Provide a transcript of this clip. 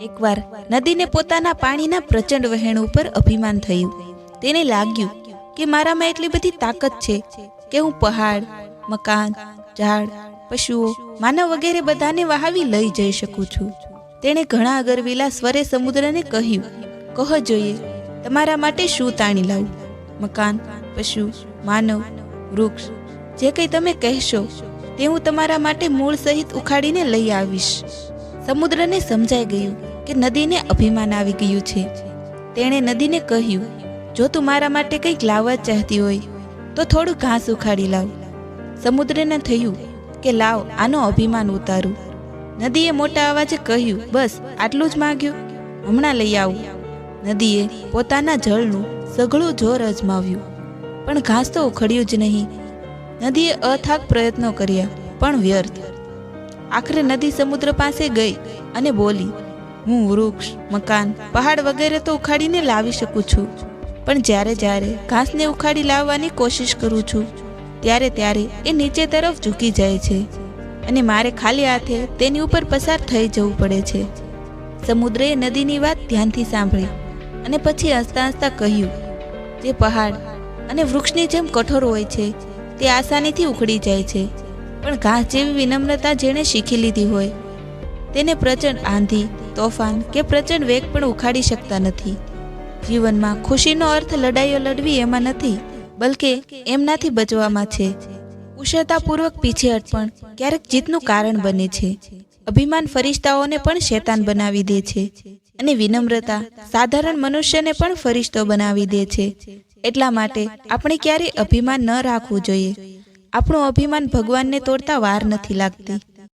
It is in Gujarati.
એકવાર નદીને પોતાના પાણીના પ્રચંડ વહેણ ઉપર અભિમાન થયું. તેને લાગ્યું કે મારામાં એટલી બધી તાકાત છે કે હું પહાડ, મકાન, ઝાડ, પશુઓ, માનવ વગેરે બધાને વહાવી લઈ જઈ શકું છું. તેણે ઘણા અગરવીલા સ્વરે સમુદ્રને કહ્યું, કહો જોઈએ, તમારા માટે શું તાણી લાવું? મકાન, પશુ, માનવ, વૃક્ષ, જે કંઈ તમે કહેશો, તે હું તમારા માટે મૂળ સહિત ઉખાડીને લઈ આવીશ. સમુદ્રને સમજાઈ ગયું કે નદીને અભિમાન આવી ગયું છે. તેણે નદીને કહ્યું, જો તું મારા માટે કંઈક લાવવા ચાહતી હોય, તો થોડું ઘાસ ઉખાડી લાવ. સમુદ્રને થયું કે, લાવ, આનો અભિમાન ઉતારું. નદીએ મોટા અવાજે કહ્યું, બસ, આટલું જ માગ્યું. હમણાં લઈ આવું. નદીએ પોતાના જળનું સઘળું જોર અજમાવ્યું, પણ ઘાસ તો ઉખડ્યું જ નહીં. નદીએ અથાગ પ્રયત્નો કર્યા, પણ વ્યર્થ. આખરે નદી સમુદ્ર પાસે ગઈ અને બોલી હું વૃક્ષ, મકાન, પહાડ વગેરે તો ઉખાડીને લાવી શકું છું. પણ જ્યારે જ્યારે ઘાસને ઉખાડી લાવવાની કોશિશ કરું છું, ત્યારે ત્યારે એ નીચે તરફ ઝૂકી જાય છે અને મારે ખાલી હાથે તેની ઉપર પસાર થઈ જવું પડે છે. સમુદ્રએ નદીની વાત ધ્યાનથી સાંભળી અને પછી હસતા હસતા કહ્યું, જે પહાડ અને વૃક્ષની જેમ કઠોર હોય છે, તે આસાનીથી ઉખડી જાય છે. પણ ઘાસ જેવી વિનમ્રતા જેણે શીખી લીધી હોય, તેને પ્રચંડ આંધી તોફાન કે પ્રચંડ વેગ પણ ઉખાડી શકતા નથી. જીવનમાં ખુશીનો અર્થ લડાઈઓ લડવી એમાં નથી, બલકે એમનાથી બચવામાં છે. કુશળતાપૂર્વક પીછેહટ પણ ક્યારેક જીતનું કારણ બને છે. અભિમાન ફરિશ્તાઓને પણ શેતાન બનાવી દે છે. અને વિનમ્રતા સાધારણ મનુષ્યને પણ ફરિશ્તો બનાવી દે છે. એટલા માટે આપણે ક્યારેય અભિમાન ન રાખવું જોઈએ. આપણું અભિમાન ભગવાનને તોડતા વાર નથી લાગતી.